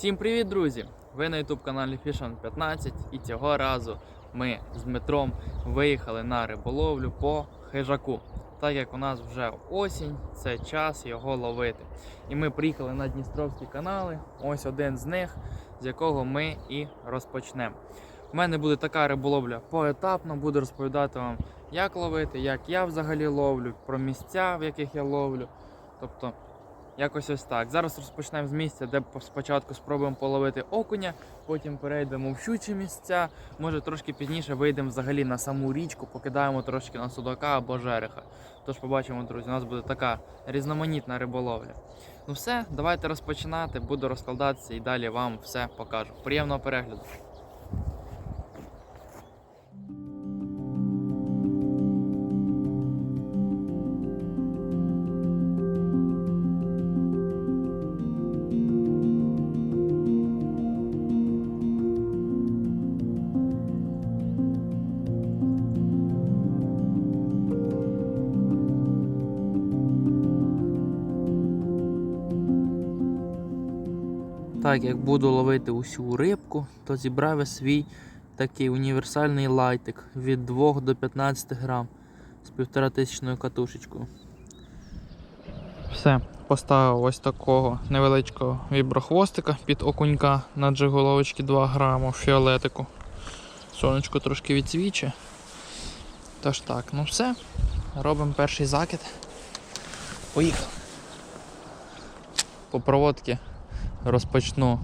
Всім привіт, друзі! Ви на YouTube каналі Fishon 15 і цього разу ми з Дмитром виїхали на риболовлю по хижаку. Так як у нас вже осінь, це час його ловити. І ми приїхали на Дністровські канали. Ось один з них, з якого ми і розпочнемо. У мене буде така риболовля поетапно, буду розповідати вам, як ловити, як я взагалі ловлю, про місця, в яких я ловлю. Тобто Якось ось так. Зараз розпочнемо з місця, де спочатку спробуємо половити окуня, потім перейдемо в щучі місця. Може трошки пізніше вийдемо взагалі на саму річку, покидаємо трошки на судака або жереха. Тож побачимо, друзі, у нас буде така різноманітна риболовля. Ну все, давайте розпочинати, буду розкладатися і далі вам все покажу. Приємного перегляду! Так, як буду ловити усю рибку, то зібрав я свій такий універсальний лайтик від 2 до 15 грам з 1500 катушечкою. Все, поставив ось такого невеличкого віброхвостика під окунька на джиголовочки 2 грама фіолетику. Сонечко трошки відсвічує. Тож так, ну все. Робимо перший закид. Поїхали. По проводці розпочну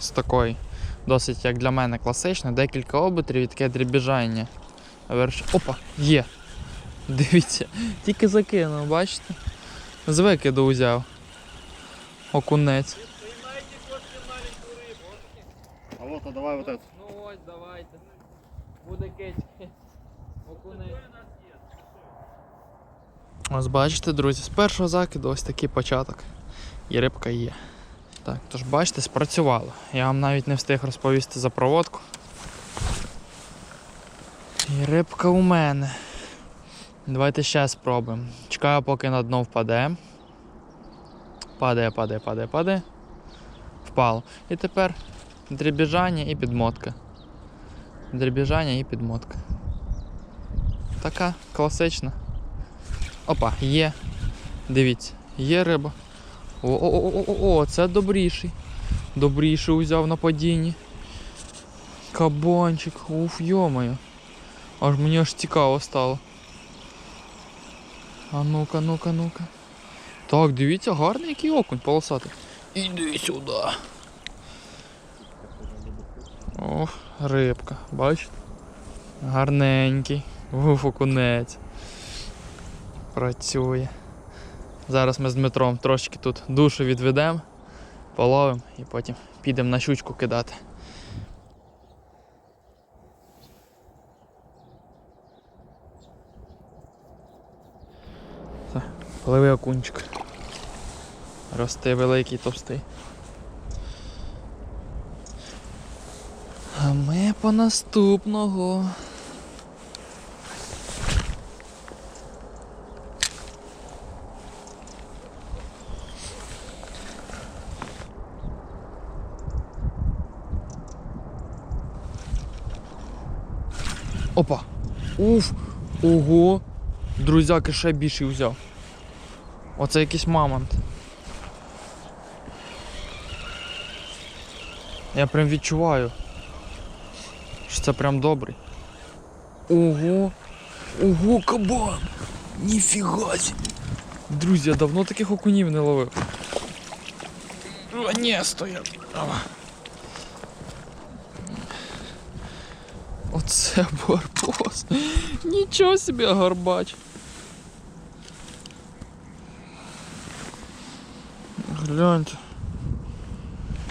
з такої, досить як для мене класичної, декілька обитрів і таке дрібіжання. Верш... Опа, є! Дивіться, тільки закинув, бачите? З викиду узяв. Окунець. А вот, а давай вот это. Ну ось, давайте. Буде кить. Окунець. Ось бачите, друзі, з першого закиду ось такий початок. І рибка є. Так, тож бачите, спрацювало. Я вам навіть не встиг розповісти за проводку. І рибка у мене. Давайте ще спробуємо. Чекаю, поки на дно впаде. Падає, падає, падає, падає. Впало. І тепер дрібіжання і підмотка. Дрібіжання і підмотка. Така класична. Опа, є. Дивіться, є риба. О-о-о-о-о, це добріший. Добріший узяв на падінні. Кабанчик, уф, йомаю. Аж мені аж цікаво стало. А ну-ка, ну-ка, ну-ка. Так, дивіться, гарний який окунь полосатий. Іди сюди. Ох, рибка, бачите? Гарненький. Уф, окунець. Працює. Зараз ми з Дмитром трошки тут душу відведемо, половимо і потім підемо на щучку кидати. Так, пливи окунчик. Рости великий, товстий. А ми по наступного. Опа! Уф! Ого! Друзяки ще більший взяв. Оце якийсь мамонт. Я прям відчуваю. Що це прям добрий. Ого! Ого, кабан! Ніфіга! Друзі, я давно таких окунів не ловив. О, ні, стоять. Оце барбос. Нічого собі горбач. Гляньте.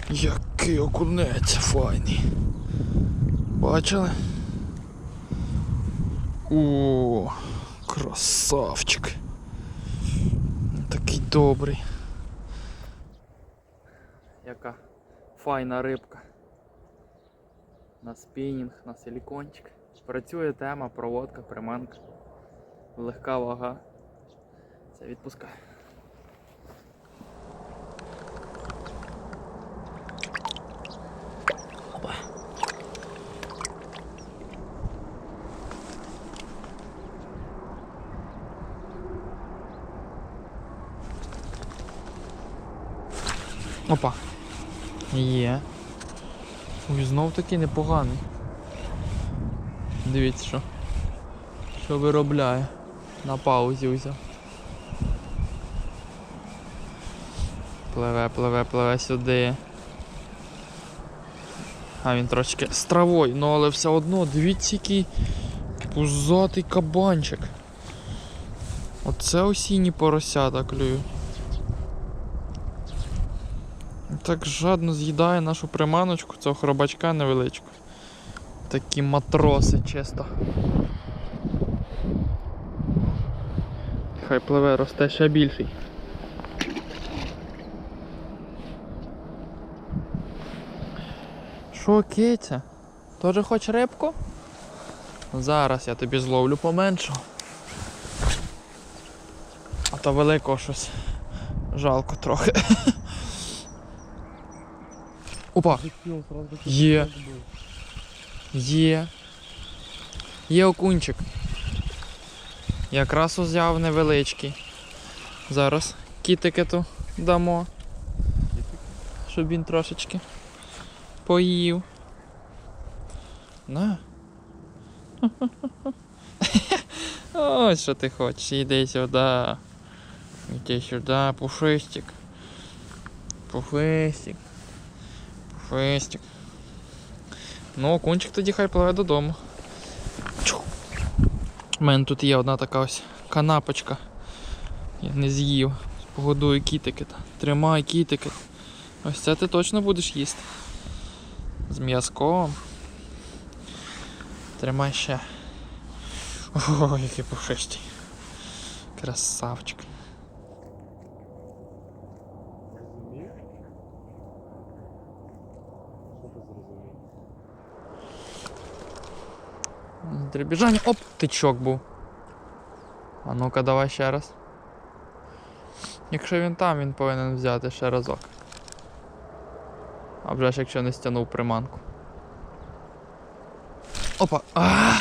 Який окунець файний. Бачили? О, красавчик. Такий добрий. Яка файна рибка на спінінг, на силікончик. Працює тема, проводка, приманка, легка вага. Це відпускає. Опа, є. Ой, знов таки непоганий. Дивіться, що. Що виробляє. На паузі взяв. Пливе, пливе, пливе сюди. А він трошки з травою, ну але все одно, дивіться, який пузатий кабанчик. Оце осінні поросята клюють. Так жадно з'їдає нашу приманочку, цього хробачка невеличку. Такі матроси, чисто. Хай пливе, росте ще більший. Що, киця? Тоже хоч рибку? Зараз я тобі зловлю поменшу. А то великого щось жалко трохи. Опа! Є. Є. Є окунчик. Якраз узяв невеличкий. Зараз кітикету дамо. Щоб він трошечки поїв. На. Ось що ти хочеш. Іди сюди. Іди сюди, пушистик. Пушистик. Пушистик. Ну, окунчик тоді хай пливе додому. У мене тут є одна така ось канапочка. Я не з'їв. Погодую кітикет. Тримай кітикет. Ось це ти точно будеш їсти. З м'язком. Тримай ще. Ой, який пушистий. Красавчик. Зрозумів? Що ти зрозумів? Дребіжання. Оп, тичок був. А ну-ка, давай ще раз. Якщо він там, він повинен взяти ще разок. А вже ж якщо не стягнув приманку. Опа! а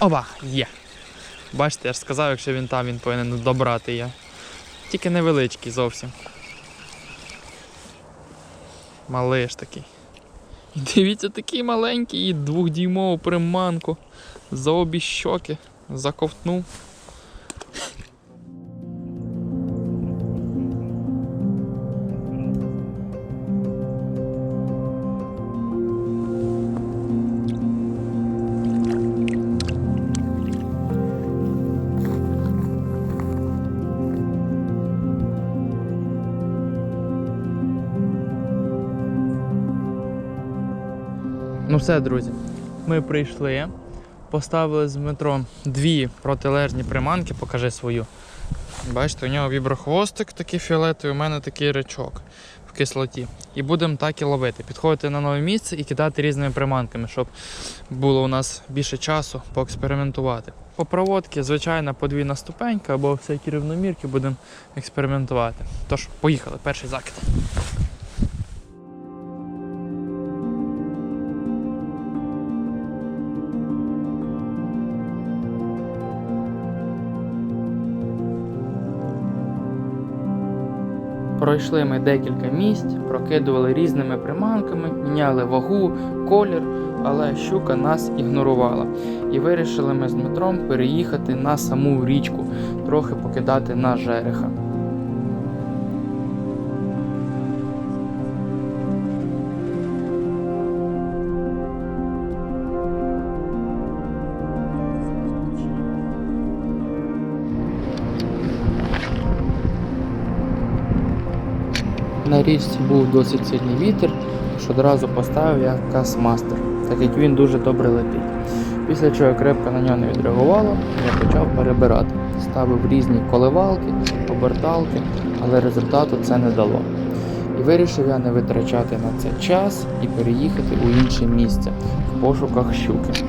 Опа! Є! Бачите, я ж сказав, якщо він там, він повинен добрати я. Тільки невеличкий зовсім. Малиш такий. Дивіться, такий маленький і двохдіймову приманку за обі щоки заковтнув. Ну все, друзі, ми прийшли, поставили з Дмитром дві протилежні приманки, покажи свою. Бачите, у нього віброхвостик такий фіолетовий, у мене такий речок в кислоті. І будемо так і ловити. Підходити на нове місце і кидати різними приманками, щоб було у нас більше часу поекспериментувати. По проводці, звичайна подвійна ступенька або всякі рівномірки будемо експериментувати. Тож, поїхали, перший закид. Пройшли ми декілька місць, прокидували різними приманками, міняли вагу, колір, але щука нас ігнорувала. І вирішили ми з Дмитром переїхати на саму річку, трохи покидати на жереха. На річці був досить сильний вітер, тож одразу поставив я касмастер, так як він дуже добре летить. Після чого крепко на нього не відреагувало, я почав перебирати. Ставив різні коливалки, оберталки, але результату це не дало. І вирішив я не витрачати на це час і переїхати у інше місце в пошуках щуки.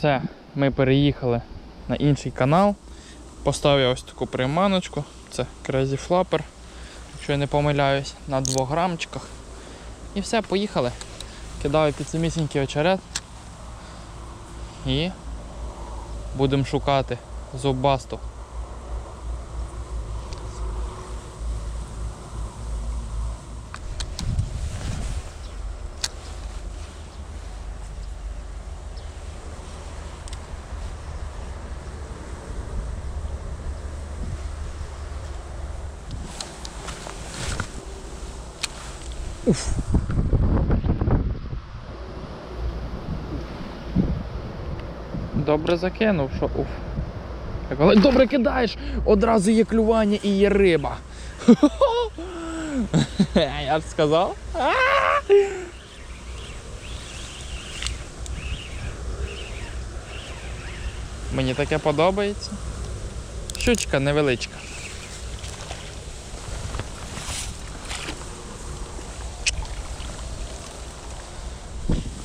Все, ми переїхали на інший канал. Поставив я ось таку приманочку. Це Crazy Flapper. якщо я не помиляюсь, на 2 грамчиках. І все, поїхали. Кидаю під самісінький очерет. І будемо шукати зубасту. Добре закинув, що уф. Але добре кидаєш, одразу є клювання і є риба. Я ж сказав. Мені таке подобається. Щучка невеличка.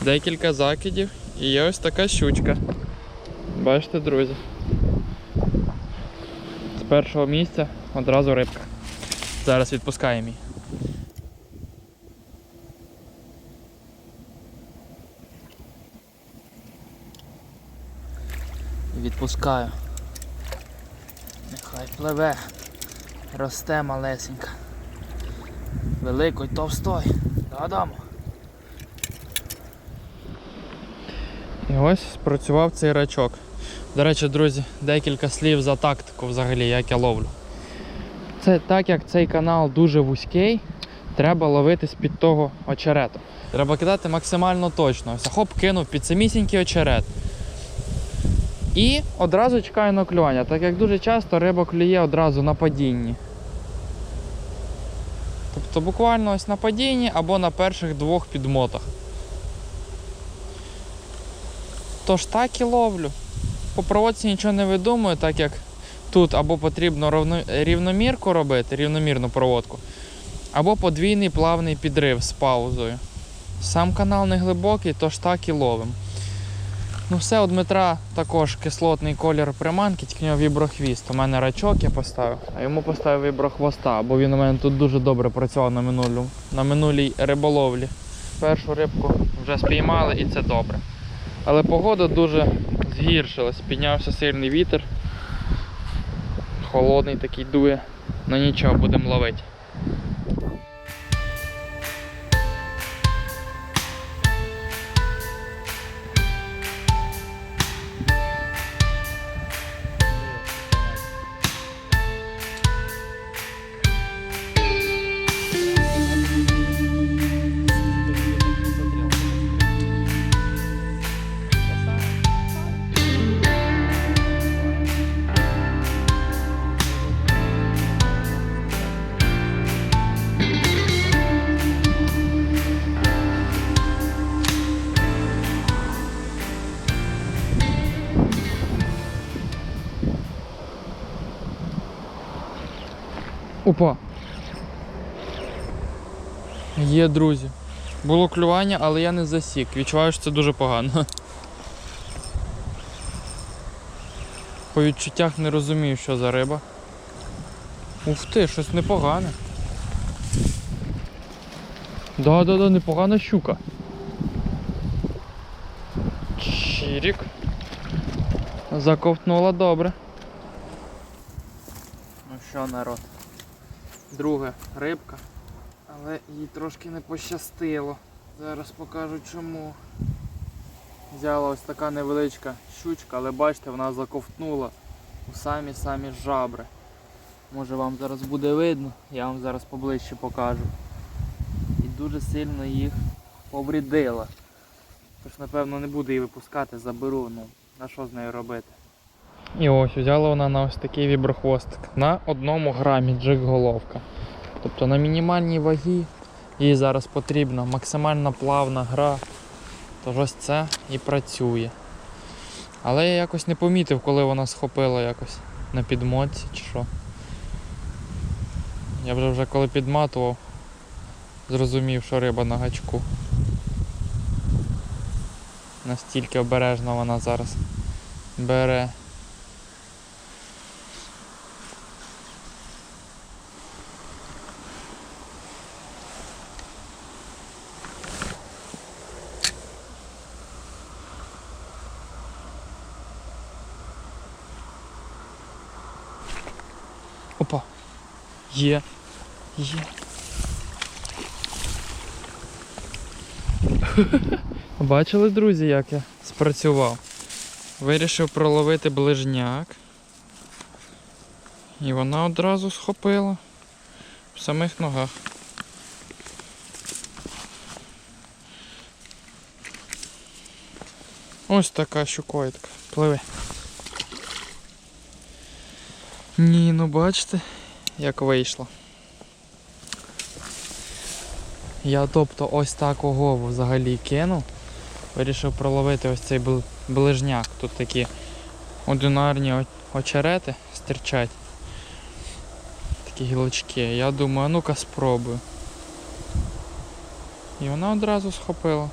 Декілька закидів і є ось така щучка. Бачите, друзі. З першого місця одразу рибка. Зараз відпускаємо її. Відпускаю. Нехай пливе. Росте малесенька. Великий товстой. Додому. І ось спрацював цей рачок. До речі, друзі, декілька слів за тактику взагалі, як я ловлю. Це так як цей канал дуже вузький, треба ловити з-під того очерету. Треба кидати максимально точно. Ось хоп, кинув під самісінький очерет. І одразу чекаю на клювання, так як дуже часто риба клює одразу на падінні. Тобто буквально ось на падінні або на перших двох підмотах. Тож так і ловлю. По проводці нічого не видумую, так як тут або потрібно рівномірку робити, рівномірну проводку, або подвійний плавний підрив з паузою. Сам канал не глибокий, тож так і ловим. Ну все, у Дмитра також кислотний колір приманки, тільки в нього віброхвіст. У мене рачок я поставив, а йому поставив віброхвоста, бо він у мене тут дуже добре працював на, минулю, на минулій риболовлі. Першу рибку вже спіймали і це добре. Але погода дуже згіршилась, піднявся сильний вітер. Холодний такий дує. Ну нічого, будемо ловити. Є, друзі. Було клювання, але я не засік. Відчуваю, що це дуже погано. По відчуттях не розумію, що за риба. Ух ти, щось непогане. Да-да-да, непогана щука. Чирік. Заковтнула добре. Ну що, народ? Друга рибка, але їй трошки не пощастило. Зараз покажу чому. Взяла ось така невеличка щучка, але бачите, вона заковтнула у самі-самі жабри. Може вам зараз буде видно, я вам зараз поближче покажу. І дуже сильно їх повредила. Тож, напевно, не буду її випускати, заберу, ну, на що з нею робити. І ось взяла вона на ось такий віброхвостик. На одному грамі джиг-головка. Тобто на мінімальній вагі їй зараз потрібна максимально плавна гра. Тож ось це і працює. Але я якось не помітив, коли вона схопила якось на підмотці чи що. Я вже вже коли підматував, зрозумів, що риба на гачку. Настільки обережно вона зараз бере. Опа. Є. Є. Бачили, друзі, як я спрацював? Вирішив проловити ближняк. І вона одразу схопила в самих ногах. Ось така щукоїтка. Пливи. Ні, ну бачите, як вийшло. Я тобто ось так огову взагалі кинув. Вирішив проловити ось цей ближняк. Тут такі одинарні очерети стирчать. Такі гілочки. Я думаю, ну-ка спробую. І вона одразу схопила.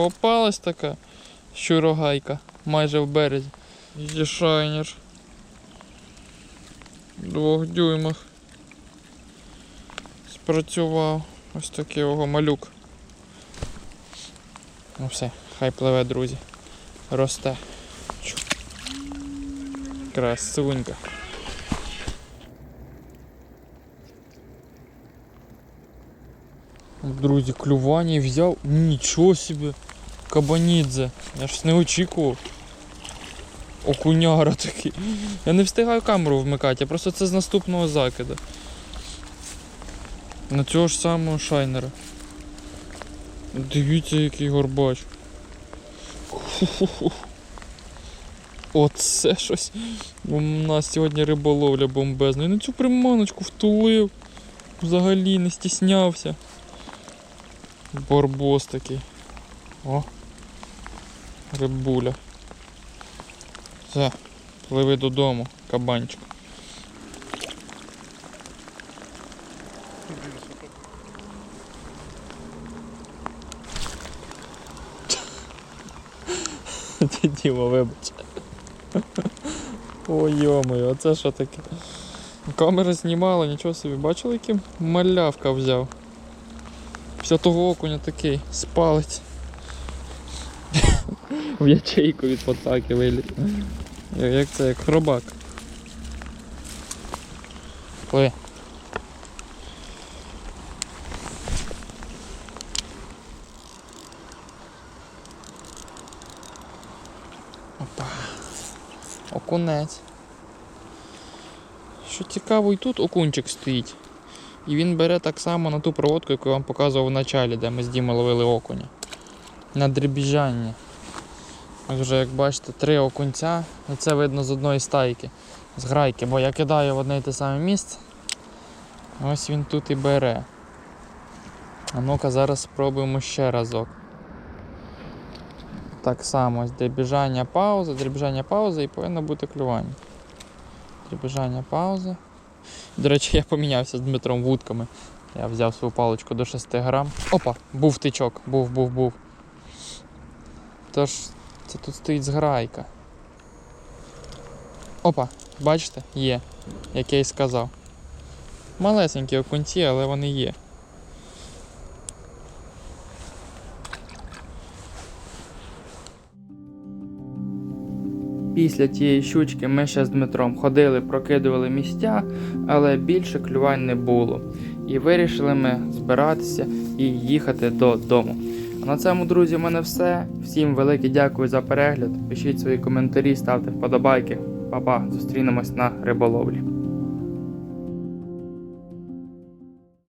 Попалась така щурогайка майже в березі. Є шайнер. Двох дюймах. Спрацював. Ось такий його малюк. Ну все, хай пливе, друзі. Росте. Красунька. Друзі, клювання взяв. Нічого собі. Кабанідзе. Я ж не очікував. Окуняра такий. Я не встигаю камеру вмикати, я просто це з наступного закида. На цього ж самого шайнера. Дивіться, який горбач. Оце щось. У нас сьогодні риболовля бомбезна. І на цю приманочку втулив. Взагалі не стіснявся. Барбос такий. О. Рибуля. Все, пливи додому, кабанчик. Діма, вибач. Ой, йомою, оце що таке? Камера знімала, нічого собі. Бачили, яким малявка взяв? Після того окуня такий, спалець. В ячейку від потаки виліз. Як це, як хробак. Пливи. Опа. Окунець. Що цікаво, і тут окунчик стоїть. І він бере так само на ту проводку, яку я вам показував в началі, де ми з Діми ловили окуня. На дрібіжання. Ось вже, як бачите, три окунця. І це видно з одної стайки, з грайки, бо я кидаю в одне і те саме місце. Ось він тут і бере. А ну-ка зараз спробуємо ще разок. Так само, ось дрібіжання, пауза, дрібіжання, пауза і повинно бути клювання. Дрібіжання, пауза. До речі, я помінявся з Дмитром вудками. Я взяв свою паличку до 6 грам. Опа, був тичок, був, був, був. Тож, це тут стоїть зграйка. Опа, бачите, є, як я і сказав. Малесенькі окунці, але вони є. Після тієї щучки ми ще з Дмитром ходили, прокидували місця, але більше клювань не було. І вирішили ми збиратися і їхати додому. А на цьому, друзі, в мене все. Всім велике дякую за перегляд. Пишіть свої коментарі, ставте вподобайки. Па-па, зустрінемось на риболовлі.